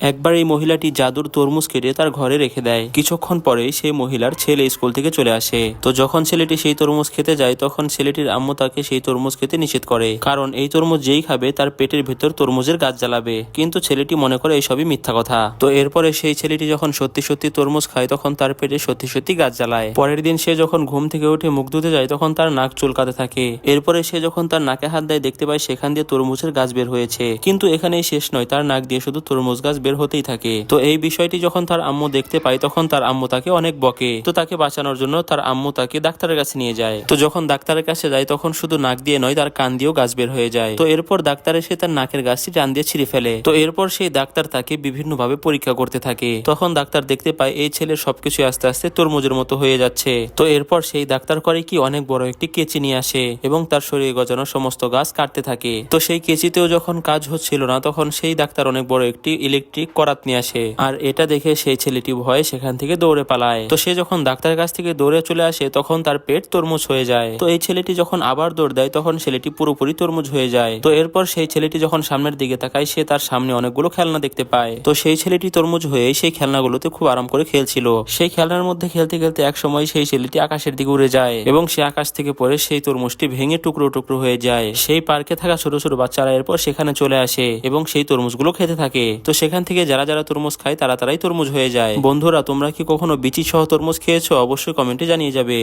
একবার এই মহিলাটি জাদুর তরমুজ কেটে তার ঘরে রেখে দেয়। কিছুক্ষণ পরে সেই মহিলার ছেলে স্কুল থেকে চলে আসে। তো যখন ছেলেটি সেই তরমুজ খেতে যায়, তখন ছেলেটির আম্মু তাকে সেই তরমুজ খেতে নিষেধ করে। কারণ এই তরমুজ যেই খাবে, তার পেটের ভেতর তরমুজের গাছ জ্বালাবে। কিন্তু ছেলেটি মনে করে এইসবই মিথ্যা কথা। তো এরপরে সেই ছেলেটি যখন সত্যি সত্যি তরমুজ খায়, তখন তার পেটে সত্যি সত্যি গাছ জ্বালায়। পরের দিন সে যখন ঘুম থেকে উঠে মুখ ধুতে যায়, তখন তার নাক চুলকাতে থাকে। এরপরে সে যখন তার নাকে হাত দেয়, দেখতে পায় সেখান দিয়ে তরমুজের গাছ বের হয়েছে। কিন্তু এখানেই শেষ নয়, তার নাক দিয়ে শুধু তরমুজ গাছ বের হতেই থাকে। তো এই বিষয়টি যখন তার আম্মু দেখতে পায়, তখন তার আম্মু তাকে অনেক বকে। তো তাকে বাঁচানোর জন্য তার আম্মু তাকে ডাক্তারের কাছে নিয়ে যায়। তো যখন ডাক্তারের কাছে যায়, তখন শুধু নাক দিয়ে নয়, তার কান দিয়েও গাছ বের হয়ে যায়। তো এরপর ডাক্তার এসে তার নাকের গাছটি টান দিয়ে ছিঁড়ে ফেলে। তো এরপর সেই ডাক্তার তাকে বিভিন্নভাবে পরীক্ষা করতে থাকে। তখন ডাক্তার দেখতে পায়, এই ছেলের সবকিছু আস্তে আস্তে তরমুজের মতো হয়ে যাচ্ছে। তো এরপর সেই ডাক্তার করে কি, অনেক বড় একটি কেচি নিয়ে আসে এবং তার শরীরে গজানো সমস্ত গাছ কাটতে থাকে। তো সেই কেচিতেও যখন কাজ হচ্ছিল না, তখন সেই ডাক্তার অনেক বড় একটি ইলেকট্রিক করাত নিয়ে আসে। আর এটা দেখে সেই ছেলেটি ভয়ে সেখান থেকে দৌড়ে পালায়। তো সে যখন ডাক্তারের কাছ থেকে দৌড়ে চলে আসে, তখন তার পেট তরমুজ হয়ে যায়। তো এই ছেলেটি যখন আবার দৌড় দেয়, তখন ছেলেটি পুরোপুরি তরমুজ হয়ে যায়। তো এরপর সেই ছেলেটি যখন সামনের দিকে তাকায়, সে তার সামনে অনেকগুলো খেলনা দেখতে পায়। তো সেই ছেলেটি তরমুজ হয়ে সেই খেলনাগুলোতে খুব আরাম করে খেলছিল। সেই খেলনার মধ্যে খেলতে খেলতে এক সময় সেই ছেলেটি আকাশের দিকে উড়ে যায় এবং সে আকাশ থেকে পরে সেই তরমুজটি ভেঙে টুকরো টুকরো হয়ে যায়। সেই পার্কে থাকা ছোট ছোট বাচ্চারা এরপর সেখানে চলে আসে এবং সেই তরমুজগুলো খেতে থাকে। তো সেখান থেকে যারা যারা তরমুজ খায়, তারা তারাই তরমুজ হয়ে যায়। বন্ধুরা, তোমরা কি কখনো বিচি সহ তরমুজ খেয়েছো? অবশ্যই কমেন্টে জানিয়ে যাবে।